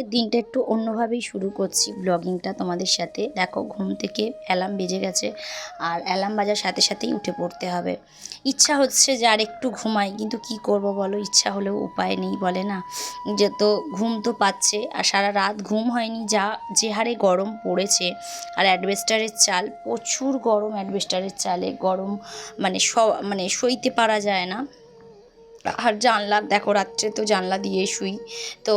আজকের দিনটা একটু অন্যভাবেই শুরু করছি ব্লগিংটা তোমাদের সাথে। দেখো, ঘুম থেকে অ্যালার্ম বেজে গেছে আর অ্যালার্ম বাজার সাথে সাথেই উঠে পড়তে হবে। ইচ্ছা হচ্ছে যে আর একটু ঘুমাই, কিন্তু কি করব বলো? ইচ্ছা হলেও উপায় নেই, বলে না? যে তো ঘুম তো পাচ্ছে আর সারা রাত ঘুম হয়নি, যা যে হারে গরম পড়েছে। আর অ্যাডভেস্টারের চাল, প্রচুর গরম অ্যাডভেস্টারের চালে। গরম মানে স মানে সইতে পারা যায় না। আর জানলা, দেখো রাত্রে তো জানলা দিয়ে শুই। তো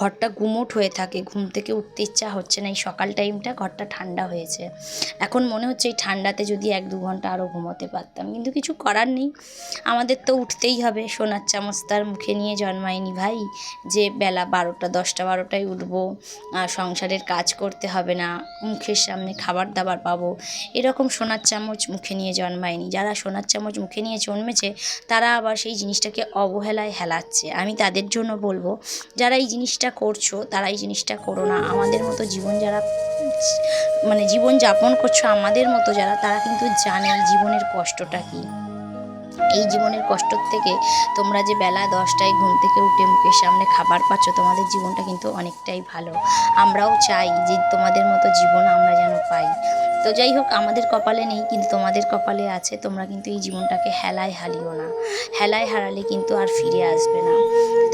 ঘরটা গুমোট হয়ে থাকে, ঘুম থেকে উঠতে ইচ্ছা হচ্ছে না, এই সকাল টাইমটা ঘরটা ঠান্ডা হয়েছে। এখন মনে হচ্ছে এই ঠান্ডাতে যদি এক দু ঘণ্টা আরও ঘুমোতে পারতাম, কিন্তু কিছু করার নেই। আমাদের তো উঠতেই হবে, সোনার চামচ তার মুখে নিয়ে জন্মায়নি ভাই, যে বেলা বারোটা, দশটা, বারোটায় উঠবো সংসারের কাজ করতে হবে না, মুখের সামনে খাবার দাবার পাবো, এরকম সোনার চামচ মুখে নিয়ে জন্মায়নি। যারা সোনার চামচ মুখে নিয়ে জন্মেছে, তারা আবার সেই জিনিসটাকে অবহেলায় হেলাচ্ছে। আমি তাদের জন্য বলব, যারা এই জিনিসটা করছ তারা এই জিনিসটা করো না। আমাদের মতো জীবন যারা মানে জীবন যাপন করছ আমাদের মতো যারা, তারা কিন্তু জানে জীবনের কষ্টটা কী। এই জীবনের কষ্ট থেকে তোমরা যে বেলা দশটায় ঘুম থেকে উঠে মুখের সামনে খাবার পাচ্ছ, তোমাদের জীবনটা কিন্তু অনেকটাই ভালো। আমরাও চাই যে তোমাদের মতো জীবন আমরা যেন পাই। তো যাই হোক, আমাদের কপালে নেই, কিন্তু তোমাদের কপালে আছে। তোমরা কিন্তু এই জীবনটাকে হেলায় হারিও না। হেলায় হারালে কিন্তু আর ফিরে আসবে না।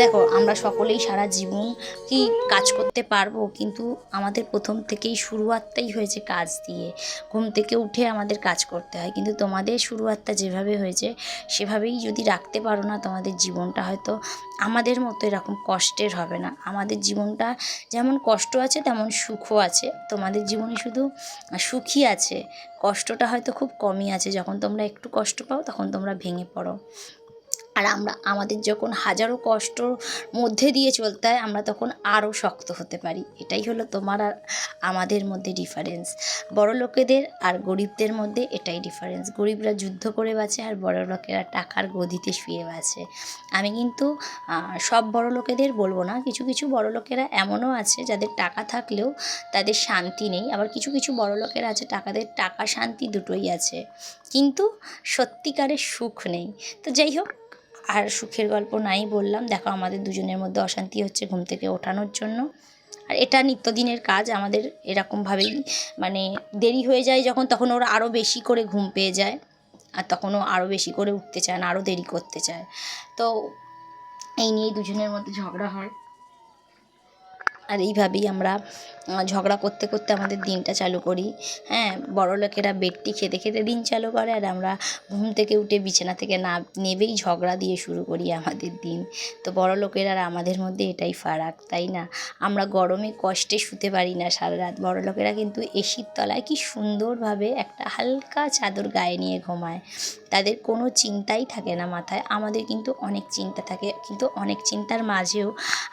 দেখো, আমরা সকলেই সারা জীবন কি কাজ করতে পারব, কিন্তু আমাদের প্রথম থেকেই শুরুয়াতটাই হয়েছে কাজ দিয়ে। ঘুম থেকে উঠে আমাদের কাজ করতে হয়, কিন্তু তোমাদের শুরুয়াতটা যেভাবে হয়েছে, সেভাবেই যদি রাখতে পারো না, তোমাদের জীবনটা হয়তো আমাদের মতো এরকম কষ্টের হবে না। আমাদের জীবনটা যেমন কষ্ট আছে, তেমন সুখও আছে। তোমাদের জীবনে শুধু সুখী আছে। কষ্টটা হয়তো খুব কমই আছে। যখন তোমরা একটু কষ্ট পাও, তখন তোমরা ভেঙে পড়ো। আর আমরা, আমাদের যখন হাজারো কষ্টর মধ্যে দিয়ে চলতে হয়, আমরা তখন আরও শক্ত হতে পারি। এটাই হলো তোমার আর আমাদের মধ্যে ডিফারেন্স বড় লোকেদের আর গরিবদের মধ্যে এটাই ডিফারেন্স গরিবরা যুদ্ধ করে বাঁচে আর বড় লোকেরা টাকার গদিতে শুয়ে বাঁচে। আমি কিন্তু সব বড় লোকেদের বলব না। কিছু কিছু বড় লোকেরা এমনও আছে যাদের টাকা থাকলেও তাদের শান্তি নেই। আবার কিছু কিছু বড় লোকেরা আছে টাকাদের টাকা শান্তি দুটোই আছে। কিন্তু সত্যিকারের সুখ নেই। তো যাই হোক আর সুখের গল্প নাই বললাম। দেখো, আমাদের দুজনের মধ্যে অশান্তি হচ্ছে ঘুম থেকে ওঠানোর জন্য। আর এটা নিত্যদিনের কাজ, আমাদের এরকমভাবেই মানে দেরি হয়ে যায় যখন, তখন ওরা আরও বেশি করে ঘুম পেয়ে যায়। আর তখন ও আরও বেশি করে উঠতে চায় না আরও দেরি করতে চায়। তো এই নিয়েই দুজনের মধ্যে ঝগড়া হয়। আর এইভাবেই আমরা ঝগড়া করতে করতে আমাদের দিনটা চালু করি। হ্যাঁ বড় লোকেরা বেডটি খেতে খেতে দিন চালু করে আর আমরা ঘুম থেকে উঠে বিছানা থেকে না নেবেই ঝগড়া দিয়ে শুরু করি আমাদের দিন। তো বড় লোকের আর আমাদের মধ্যে এটাই ফারাক, তাই না? আমরা গরমে কষ্টে শুতে পারি না সারা রাত। বড় লোকেরা কিন্তু এসির তলায় কি সুন্দরভাবে একটা হালকা চাদর গায়ে নিয়ে ঘুমায়। তাদের কোনো চিন্তাই থাকে না মাথায়। আমাদের কিন্তু অনেক চিন্তা থাকে, কিন্তু অনেক চিন্তার মাঝেও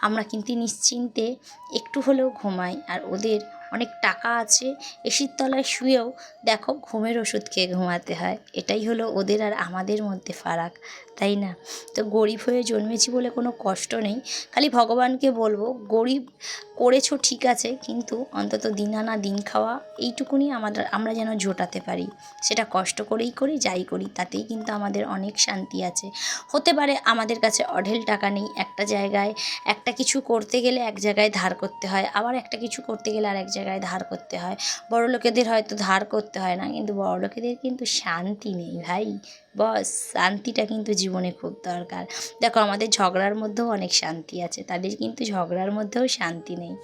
আমরা কিন্তু নিশ্চিন্তে একটু হলেও ঘুমাই আর ওদের অনেক টাকা আছে এসির তলায় শুয়েও দেখো ঘুমের ওষুধ খেয়ে ঘুমাতে হয়। এটাই হলো ওদের আর আমাদের মধ্যে ফারাক, তাই না? তো গরিব হয়ে জন্মেছি বলে কোনো কষ্ট নেই। খালি ভগবানকে বলব, গরিব করেছ ঠিক আছে, কিন্তু অন্তত দিন আনা দিন খাওয়া এইটুকুনি আমাদের, আমরা যেন জোটাতে পারি। সেটা কষ্ট করেই করি, যাই করি, তাতেই কিন্তু আমাদের অনেক শান্তি আছে। হতে পারে আমাদের কাছে অঢেল টাকা নেই, একটা জায়গায় একটা কিছু করতে গেলে এক জায়গায় ধার করতে হয়, আবার একটা কিছু করতে গেলে আর এক জায়গায় ধার করতে হয়। বড় লোকেদের হয়তো ধার করতে হয় না, কিন্তু বড় লোকেদের কিন্তু শান্তি নেই ভাই। বস, শান্তিটা কিন্তু জীবনে খুব দরকার। দেখো, আমাদের ঝগড়ার মধ্যেও অনেক শান্তি আছে, তাদের কিন্তু ঝগড়ার মধ্যেও শান্তি নেই।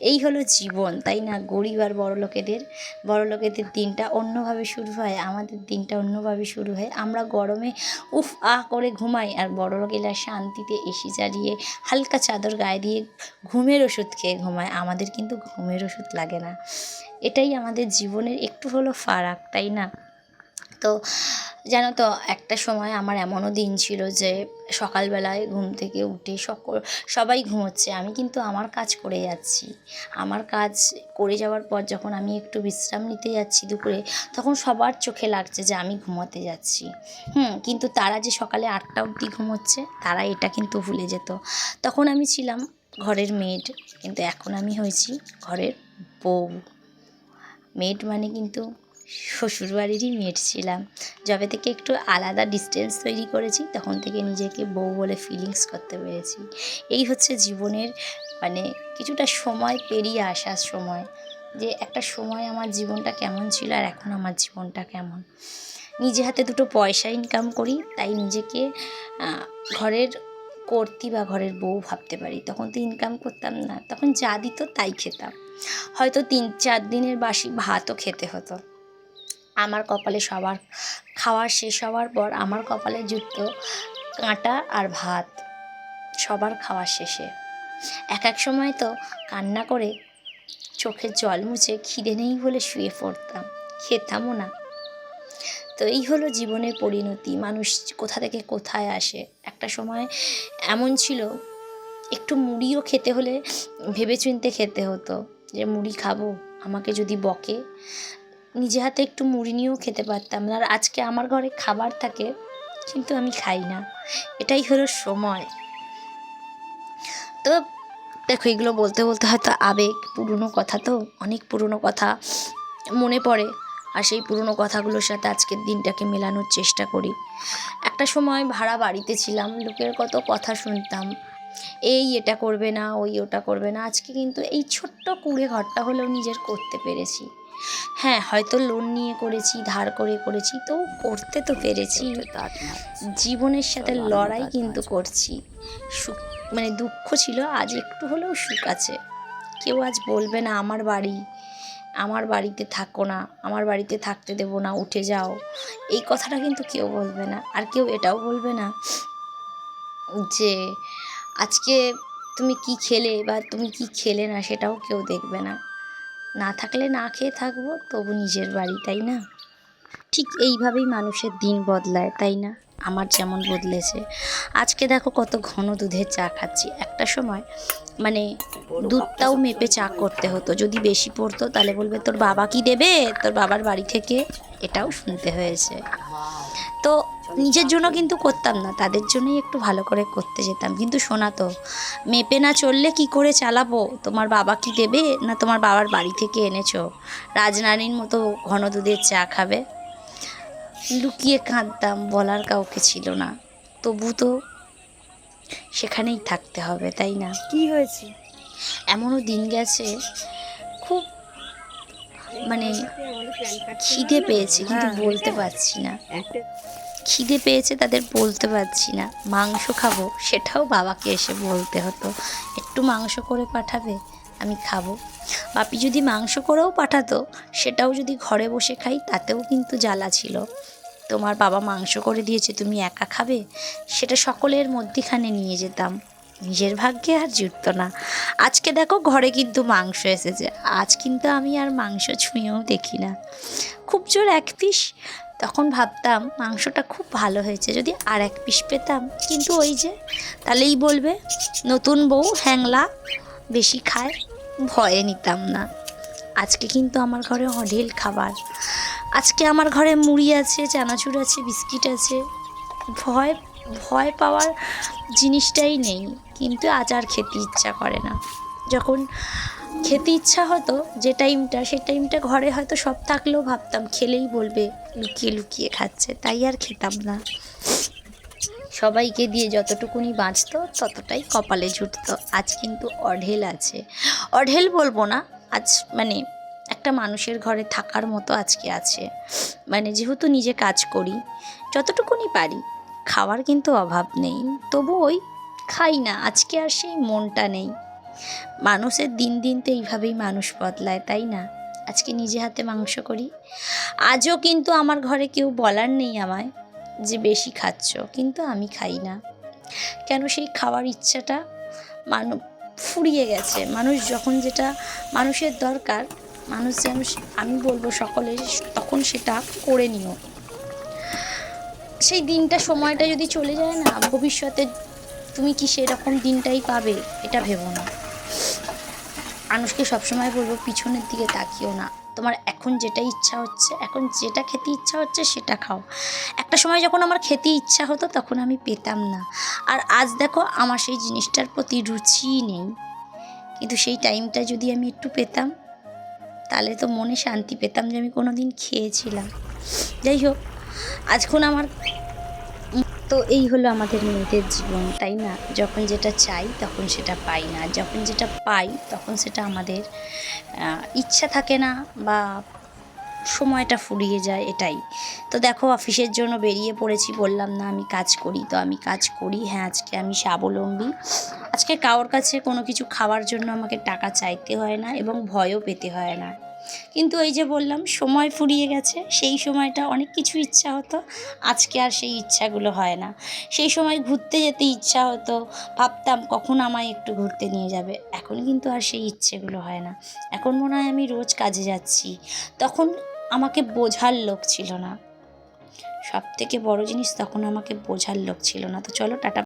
এই হলো জীবন, তাই না? গরিব আর বড় লোকেদের বড় লোকেদের দিনটা অন্যভাবে শুরু হয়, আমাদের দিনটা অন্যভাবে শুরু হয়। আমরা গরমে, উফ, আহ, করে ঘুমাই, আর বড় লোকেরা শান্তিতে এসি জ্বালিয়ে হালকা চাদর গায়ে দিয়ে ঘুমের ওষুধ খেয়ে ঘুমায়। আমাদের কিন্তু ঘুমের ওষুধ লাগে না। এটাই আমাদের জীবনের, একটু হলো ফারাক, তাই না? তো জানো তো, একটা সময় আমার এমনও দিন ছিল যে সকালবেলায় ঘুম থেকে উঠে সকল, সবাই ঘুমোচ্ছে, আমি কিন্তু আমার কাজ করে যাচ্ছি। আমার কাজ করে যাওয়ার পর যখন আমি একটু বিশ্রাম নিতে যাচ্ছি দুপুরে, তখন সবার চোখে লাগছে যে আমি ঘুমোতে যাচ্ছি। হুম, কিন্তু তারা যে সকালে আটটা অবধি ঘুমোচ্ছে, তারা এটা কিন্তু ভুলে যেত। তখন আমি ছিলাম ঘরের মেড কিন্তু এখন আমি হয়েছি ঘরের বউ। মেড মানে কিন্তু শ্বশুরবাড়িরই মেড ছিলাম। যবে থেকে একটু আলাদা ডিস্টেন্স তৈরি করেছি, তখন থেকে নিজেকে বউ বলে ফিলিংস করতে পেরেছি। এই হচ্ছে জীবনের মানে কিছুটা সময় পেরিয়ে আসার সময়। যে একটা সময় আমার জীবনটা কেমন ছিল আর এখন আমার জীবনটা কেমন। নিজে হাতে দুটো পয়সা ইনকাম করি, তাই নিজেকে ঘরের কর্তি বা ঘরের বউ ভাবতে পারি। তখন তো ইনকাম করতাম না, তখন যা দিত তাই খেতাম। হয়তো তিন চার দিনের বাসি ভাতও খেতে হতো। আমার কপালে সবার, খাওয়ার শেষ হওয়ার পর আমার কপালে জুটত কাঁটা আর ভাত, সবার খাওয়ার শেষে। এক এক সময় তো কান্না করে চোখের জল মুছে খিদে নেই বলে শুয়ে পড়তাম, খেতামও না। তো এই হলো জীবনের পরিণতি, মানুষ কোথা থেকে কোথায় আসে। একটা সময় এমন ছিল, একটু মুড়িও খেতে হলে ভেবেচিন্তে খেতে হতো যে মুড়ি খাব, আমাকে যদি বকে নিজে হাতে একটু মুড়ি নিয়েও খেতে পারতাম আর আজকে আমার ঘরে খাবার থাকে, কিন্তু আমি খাই না। এটাই হলো সময়। তো দেখো, এগুলো বলতে বলতে হয়তো আবেগ, পুরনো কথা তো, অনেক পুরনো কথা মনে পড়ে। আর সেই পুরনো কথাগুলোর সাথে আজকের দিনটাকে মেলানোর চেষ্টা করি। একটা সময় ভাড়া বাড়িতে ছিলাম, লোকের কত কথা শুনতাম। এই এটা করবে না, ওই ওটা করবে না। আজকে কিন্তু এই ছোট্ট কুড়ে ঘরটা হলেও নিজের করতে পেরেছি। হ্যাঁ হয়তো লোন নিয়ে করেছি ধার করে করেছি তো করতে তো পেরেছি। জীবনের সাথে লড়াই কিন্তু করছি। সুখ মানে দুঃখ ছিল আজ একটু হলেও সুখ আছে। কেউ আজ বলবে না আমার বাড়ি আমার বাড়িতে থাকো না আমার বাড়িতে থাকতে দেবো না উঠে যাও। এই কথাটা কিন্তু কেউ বলবে না। আর কেউ এটাও বলবে না যে আজকে তুমি কি খেলে বা তুমি কি খেলে না সেটাও কেউ দেখবে না। না থাকলে না খেয়ে থাকব, তবু নিজের বাড়ি, তাই না? ঠিক এইভাবেই মানুষের দিন বদলায়, তাই না? আমার যেমন বদলেছে। আজকে দেখো কত ঘন দুধের চা খাচ্ছি। একটা সময় মানে দুধটাও মেপে চা করতে হতো। যদি বেশি পড়তো, তাহলে বলবে, তোর বাবা কি দেবে? তোর বাবার বাড়ি থেকে? এটাও শুনতে হয়েছে। তো নিজের জন্য কিন্তু করতাম না তাদের জন্যই একটু ভালো করে করতে যেতাম। কিন্তু শোনাতো মেপে না চললে কি করে চালাবো? তোমার বাবা কি দেবে? না তোমার বাবার বাড়ি থেকে এনেছো? রাজনারীর মতো ঘন দুধের চা খাবে? লুকিয়ে কাঁদতাম বলার কাউকে ছিল না। তবু তো সেখানেই থাকতে হবে তাই না? কি হয়েছে? এমনও দিন গেছে খুব মানে খিদে পেয়েছে কিন্তু হ্যাঁ। বলতে পারছি না। খিদে পেয়েছে তাদের বলতে পারছি না। মাংস খাব, সেটাও বাবাকে এসে বলতে হতো। একটু মাংস করে পাঠাবে, আমি খাব। বাপি যদি মাংস করেও পাঠাতো, সেটাও যদি ঘরে বসে খাই, তাতেও কিন্তু জ্বালা ছিল। তোমার বাবা মাংস করে দিয়েছে, তুমি একা খাবে? সেটা সকলের মধ্যিখানে নিয়ে যেতাম। নিজের ভাগ্যে আর জুটতো না। আজকে দেখো ঘরে কিন্তু মাংস এসেছে। আজ কিন্তু আমি আর মাংস ছুঁয়েও দেখি না। খুব জোর এক পিস তখন ভাবতাম মাংসটা খুব ভালো হয়েছে, যদি আর এক পিস পেতাম। কিন্তু ওই যে, তাহলেই বলবে, নতুন বউ হ্যাংলা বেশি খায়, ভয়ে নিতাম না। আজকে কিন্তু আমার ঘরে অঢেল খাবার। আজকে আমার ঘরে মুড়ি আছে, চানাচুর আছে, বিস্কিট আছে। ভয় ভয় পাওয়ার জিনিসটাই নেই, কিন্তু আজ আর খেতে ইচ্ছা করে না। যখন খেতে ইচ্ছা হতো, যে টাইমটা, সেই টাইমটা ঘরে হয়তো সব থাকলেও ভাবতাম, খেলেই বলবে, লুকিয়ে লুকিয়ে খাচ্ছে, তাই আর খেতাম না। সবাইকে দিয়ে যতটুকুনি বাঁচতো, ততটাই কপালে জুটতো। আজ কিন্তু অঢেল আছে। অঢেল বলব না, আজ মানে একটা মানুষের ঘরে থাকার মতো আজকে আছে। মানে যেহেতু নিজে কাজ করি, যতটুকুনি পারি, খাওয়ার কিন্তু অভাব নেই। তবু ওই খাই না, আজকে আর সেই মনটা নেই। মানুষের দিন দিন তো এইভাবেই মানুষ বদলায়, তাই না? আজকে নিজে হাতে মাংস করি। আজও কিন্তু আমার ঘরে কেউ বলার নেই আমায় যে বেশি খাচ্ছ, কিন্তু আমি খাই না। কেন সেই খাওয়ার ইচ্ছাটা মানু, ফুরিয়ে গেছে। মানুষ যখন যেটা মানুষের দরকার, মানুষ যেন আমি বলব সকলে তখন সেটা করে নিও। সেই দিনটা সময়টা যদি চলে যায় না, ভবিষ্যতে তুমি কি সেরকম দিনটাই পাবে? এটা ভেবো না। মানুষকে সবসময় বলব, পিছনের দিকে তাকিও না। তোমার এখন যেটা ইচ্ছা হচ্ছে, এখন যেটা খেতে ইচ্ছা হচ্ছে সেটা খাও। একটা সময় যখন আমার খেতে ইচ্ছা হতো তখন আমি পেতাম না। আর আজ দেখো, আমার সেই জিনিসটার প্রতি রুচিই নেই। কিন্তু সেই টাইমটা যদি আমি একটু পেতাম, তাহলে তো মনে শান্তি পেতাম যে আমি কোনো দিন খেয়েছিলাম। যাই হোক আজখন আমার তো এই হলো আমাদের মেয়েদের জীবন, তাই না? যখন যেটা চাই তখন সেটা পাই না। যখন যেটা পাই তখন সেটা আমাদের ইচ্ছা থাকে না বা সময়টা ফুরিয়ে যায় এটাই। তো দেখো অফিসের জন্য বেরিয়ে পড়েছি, বললাম না আমি কাজ করি। তো আমি কাজ করি হ্যাঁ আজকে আমি স্বাবলম্বী। আজকে কারোর কাছে কোনো কিছু খাওয়ার জন্য আমাকে টাকা চাইতে হয় না এবং ভয়ও পেতে হয় না। কিন্তু এই যে বললাম, সময় ফুরিয়ে গেছে, সেই সময়টা অনেক কিছু ইচ্ছা হতো, আজকে আর সেই ইচ্ছাগুলো হয় না। সেই সময় ঘুরতে যেতে ইচ্ছা হতো, ভাবতাম কখন আমায় একটু ঘুরতে নিয়ে যাবে, এখন কিন্তু আর সেই ইচ্ছেগুলো হয় না। এখন মনে হয় আমি রোজ কাজে যাচ্ছি, তখন আমাকে বোঝার লোক ছিল না। সব থেকে বড় জিনিস তখন আমাকে বোঝার লোক ছিল না, তো চলো টাটা।